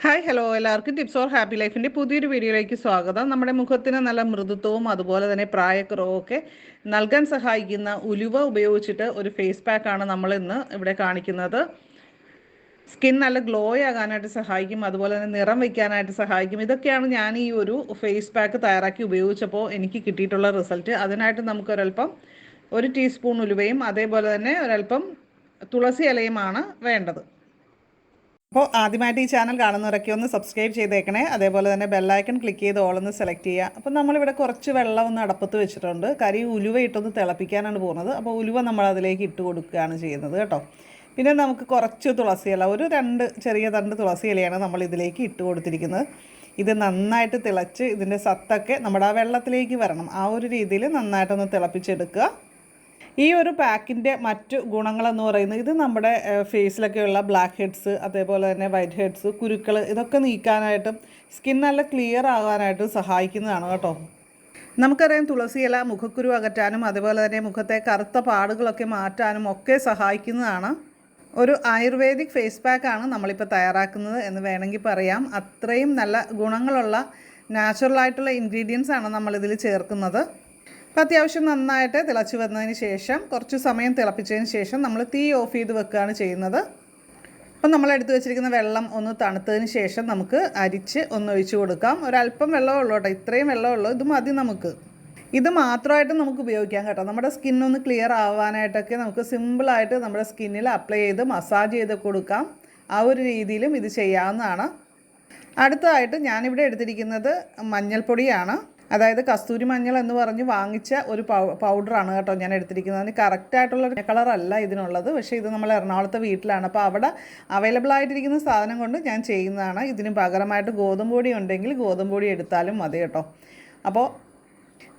Hi hello എല്ലാവർക്കും tips or happy ലൈഫിന്റെ പുതിയൊരു വീഡിയോയിലേക്ക് സ്വാഗതം. നമ്മുടെ മുഖത്തിന് നല്ല മൃദുത്വവും അതുപോലെ തന്നെ പ്രായക്കുറവും ഒക്കെ നൽകാൻ സഹായിക്കുന്ന ഉലുവ ഉപയോഗിച്ചിട്ട് ഒരു ഫേസ് പാക്കാണ് നമ്മൾ ഇന്ന് ഇവിടെ കാണിക്കുന്നത്. സ്കിൻ നല്ല ഗ്ലോ ആകാനായിട്ട് സഹായിക്കും അതുപോലെ തന്നെ നിറം വയ്ക്കാനായിട്ട് സഹായിക്കും. ഇതൊക്കെയാണ് ഞാൻ ഈ ഒരു ഫേസ് പാക്ക് തയ്യാറാക്കി ഉപയോഗിച്ചപ്പോൾ എനിക്ക് കിട്ടിയിട്ടുള്ള റിസൾട്ട് അതിനായിട്ട് നമുക്കൊരൽപ്പം ഒരു ടീസ്പൂൺ ഉലുവയും അതേപോലെ തന്നെ ഒരൽപ്പം തുളസി ഇലയുമാണ് വേണ്ടത്. അപ്പോൾ ആദ്യമായിട്ട് ഈ ചാനൽ കാണുന്നവരൊക്കെ ഒന്ന് സബ്സ്ക്രൈബ് ചെയ്തേക്കണേ. അതേപോലെ തന്നെ ബെല്ലൈക്കൺ ക്ലിക്ക് ചെയ്ത് ഓളൊന്ന് സെലക്ട് ചെയ്യുക. അപ്പോൾ നമ്മളിവിടെ കുറച്ച് വെള്ളം ഒന്ന് അടപ്പത്ത് വെച്ചിട്ടുണ്ട്. കരി ഉലുവ ഇട്ടൊന്ന് തിളപ്പിക്കാനാണ് പോകുന്നത്. അപ്പോൾ ഉലുവ നമ്മൾ അതിലേക്ക് ഇട്ട് കൊടുക്കുകയാണ് ചെയ്യുന്നത് കേട്ടോ. പിന്നെ നമുക്ക് കുറച്ച് തുളസി ഇല ഒരു രണ്ട് ചെറിയ തണ്ട് തുളസി ഇലയാണ് നമ്മൾ ഇതിലേക്ക് ഇട്ട് കൊടുത്തിരിക്കുന്നത്. ഇത് നന്നായിട്ട് തിളച്ച് ഇതിന്റെ സത്തൊക്കെ നമ്മുടെ ആ വെള്ളത്തിലേക്ക് വരണം. ആ ഒരു രീതിയിൽ നന്നായിട്ടൊന്ന് തിളപ്പിച്ചെടുക്കുക. ഈ ഒരു പാക്കിന്റെ മറ്റു ഗുണങ്ങളെന്ന് പറയുന്നത് ഇത് നമ്മുടെ ഫേസിലൊക്കെയുള്ള ബ്ലാക്ക് ഹെഡ്സ് അതേപോലെ തന്നെ വൈറ്റ് ഹെഡ്സ് കുരുക്കൾ ഇതൊക്കെ നീക്കാനായിട്ടും സ്കിൻ നല്ല ക്ലിയർ ആകാനായിട്ടും സഹായിക്കുന്നതാണ് കേട്ടോ. നമുക്കറിയാം തുളസിയില മുഖക്കുരു അകറ്റാനും അതുപോലെ തന്നെ മുഖത്തെ കറുത്ത പാടുകളൊക്കെ മാറ്റാനും ഒക്കെ സഹായിക്കുന്നതാണ്. ഒരു ആയുർവേദിക് ഫേസ് പാക്കാണ് നമ്മളിപ്പോൾ തയ്യാറാക്കുന്നത് എന്ന് വേണമെങ്കിൽ പറയാം. അത്രയും നല്ല ഗുണങ്ങളുള്ള നാച്ചുറലായിട്ടുള്ള ഇൻഗ്രീഡിയൻസ് ആണ് നമ്മളിതിൽ ചേർക്കുന്നത്. അപ്പോൾ അത്യാവശ്യം നന്നായിട്ട് തിളച്ച് വന്നതിന് ശേഷം കുറച്ച് സമയം തിളപ്പിച്ചതിന് ശേഷം നമ്മൾ തീ ഓഫ് ചെയ്ത് വെക്കുകയാണ് ചെയ്യുന്നത്. അപ്പം നമ്മൾ എടുത്തു വെച്ചിരിക്കുന്ന വെള്ളം ഒന്ന് തണുത്തതിന് ശേഷം നമുക്ക് അരിച്ച് ഒന്ന് ഒഴിച്ച് കൊടുക്കാം. ഒരല്പം വെള്ളമേ ഉള്ളൂ കേട്ടോ ഇത്രയും വെള്ളമേ ഉള്ളൂ. ഇത് മതി നമുക്ക്. ഇത് മാത്രമായിട്ട് നമുക്ക് ഉപയോഗിക്കാം കേട്ടോ. നമ്മുടെ സ്കിന്നൊന്ന് ക്ലിയർ ആവാനായിട്ടൊക്കെ നമുക്ക് സിമ്പിളായിട്ട് നമ്മുടെ സ്കിന്നിൽ അപ്ലൈ ചെയ്ത് മസാജ് ചെയ്ത് കൊടുക്കാം. ആ ഒരു രീതിയിലും ഇത് ചെയ്യാവുന്നതാണ്. അടുത്തതായിട്ട് ഞാനിവിടെ എടുത്തിരിക്കുന്നത് മഞ്ഞൾപ്പൊടിയാണ്. അതായത് കസ്തൂരി മഞ്ഞൾ എന്ന് പറഞ്ഞ് വാങ്ങിച്ച ഒരു പൗഡറാണ് കേട്ടോ ഞാൻ എടുത്തിരിക്കുന്നത്. അതിന് കറക്റ്റായിട്ടുള്ള കളറല്ല ഇതിനുള്ളത്. പക്ഷേ ഇത് നമ്മൾ എറണാകുളത്തെ വീട്ടിലാണ്. അപ്പോൾ അവിടെ അവൈലബിൾ ആയിട്ടിരിക്കുന്ന സാധനം കൊണ്ട് ഞാൻ ചെയ്യുന്നതാണ്. ഇതിന് പകരമായിട്ട് ഗോതമ്പ് പൊടി ഉണ്ടെങ്കിൽ ഗോതമ്പ് പൊടി എടുത്താലും മതി കേട്ടോ. അപ്പോൾ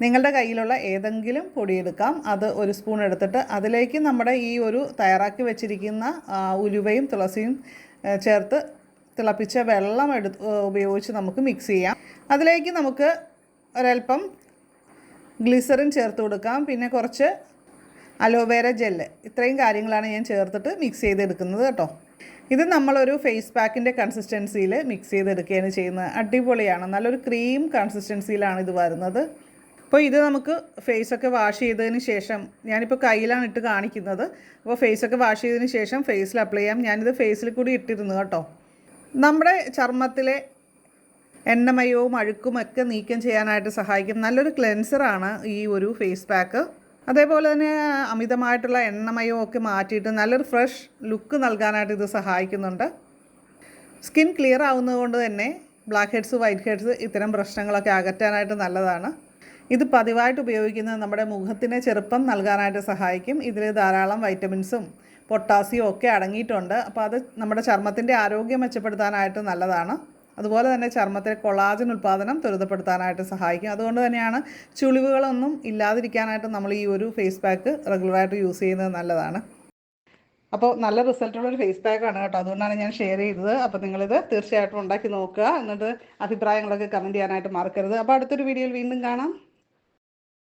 നിങ്ങളുടെ കയ്യിലുള്ള ഏതെങ്കിലും പൊടി എടുക്കാം. അത് ഒരു സ്പൂൺ എടുത്തിട്ട് അതിലേക്ക് നമ്മുടെ ഈ ഒരു തയ്യാറാക്കി വെച്ചിരിക്കുന്ന ഉലുവയും തുളസിയും ചേർത്ത് തിളപ്പിച്ച വെള്ളം എടു ഉപയോഗിച്ച് നമുക്ക് മിക്സ് ചെയ്യാം. അതിലേക്ക് നമുക്ക് ഒരൽപ്പം ഗ്ലിസറിൻ ചേർത്ത് കൊടുക്കാം. പിന്നെ കുറച്ച് അലോവേര ജെല്ല്. ഇത്രയും കാര്യങ്ങളാണ് ഞാൻ ചേർത്തിട്ട് മിക്സ് ചെയ്തെടുക്കുന്നത് കേട്ടോ. ഇത് നമ്മളൊരു ഫേസ് പാക്കിന്റെ കൺസിസ്റ്റൻസിയിൽ മിക്സ് ചെയ്തെടുക്കുകയാണ് ചെയ്യുന്നത്. അടിപൊളിയാണ്. നല്ലൊരു ക്രീം കൺസിസ്റ്റൻസിയിലാണ് ഇത് വരുന്നത്. അപ്പോൾ ഇത് നമുക്ക് ഫേസൊക്കെ വാഷ് ചെയ്തതിന് ശേഷം ഞാനിപ്പോൾ കയ്യിലാണ് ഇട്ട് കാണിക്കുന്നത്. അപ്പോൾ ഫേസൊക്കെ വാഷ് ചെയ്തതിന് ശേഷം ഫേസിൽ അപ്ലൈ ചെയ്യാം. ഞാനിത് ഫേസിൽ കൂടി ഇട്ടിരുന്നു കേട്ടോ. നമ്മുടെ ചർമ്മത്തിലെ എണ്ണമയവും അഴുക്കും ഒക്കെ നീക്കം ചെയ്യാനായിട്ട് സഹായിക്കും. നല്ലൊരു ക്ലെൻസറാണ് ഈ ഒരു ഫേസ് പാക്ക് അതേപോലെ തന്നെ അമിതമായിട്ടുള്ള എണ്ണമയവും ഒക്കെ മാറ്റിയിട്ട് നല്ലൊരു ഫ്രഷ് ലുക്ക് നൽകാനായിട്ട് ഇത് സഹായിക്കുന്നുണ്ട്. സ്കിൻ ക്ലിയർ ആവുന്നതുകൊണ്ട് തന്നെ ബ്ലാക്ക് ഹെഡ്സ് വൈറ്റ് ഹെഡ്സ് ഇത്തരം പ്രശ്നങ്ങളൊക്കെ അകറ്റാനായിട്ട് നല്ലതാണ്. ഇത് പതിവായിട്ട് ഉപയോഗിക്കുന്നത് നമ്മുടെ മുഖത്തിന് ചെറുപ്പം നൽകാനായിട്ട് സഹായിക്കും. ഇതിൽ ധാരാളം വൈറ്റമിൻസും പൊട്ടാസ്യവും ഒക്കെ അടങ്ങിയിട്ടുണ്ട്. അപ്പോൾ അത് നമ്മുടെ ചർമ്മത്തിന്റെ ആരോഗ്യം മെച്ചപ്പെടുത്താനായിട്ട് നല്ലതാണ്. അതുപോലെ തന്നെ ചർമ്മത്തിലെ കൊളാജൻ ഉൽപ്പാദനം ത്വരിതപ്പെടുത്താനായിട്ട് സഹായിക്കും. അതുകൊണ്ട് തന്നെയാണ് ചുളിവുകളൊന്നും ഇല്ലാതിരിക്കാനായിട്ട് നമ്മൾ ഈ ഒരു ഫേസ് പാക്ക് റെഗുലറായിട്ട് യൂസ് ചെയ്യുന്നത് നല്ലതാണ്. അപ്പോൾ നല്ല റിസൾട്ടുള്ള ഒരു ഫേസ് പാക്ക് ആണ് കേട്ടോ. അതുകൊണ്ടാണ് ഞാൻ ഷെയർ ചെയ്തത്. അപ്പോൾ നിങ്ങളിത് തീർച്ചയായിട്ടും ഉണ്ടാക്കി നോക്കുക. എന്നിട്ട് അഭിപ്രായങ്ങളൊക്കെ കമന്റ് ചെയ്യാനായിട്ട് മറക്കരുത്. അപ്പോൾ അടുത്തൊരു വീഡിയോയിൽ വീണ്ടും കാണാം.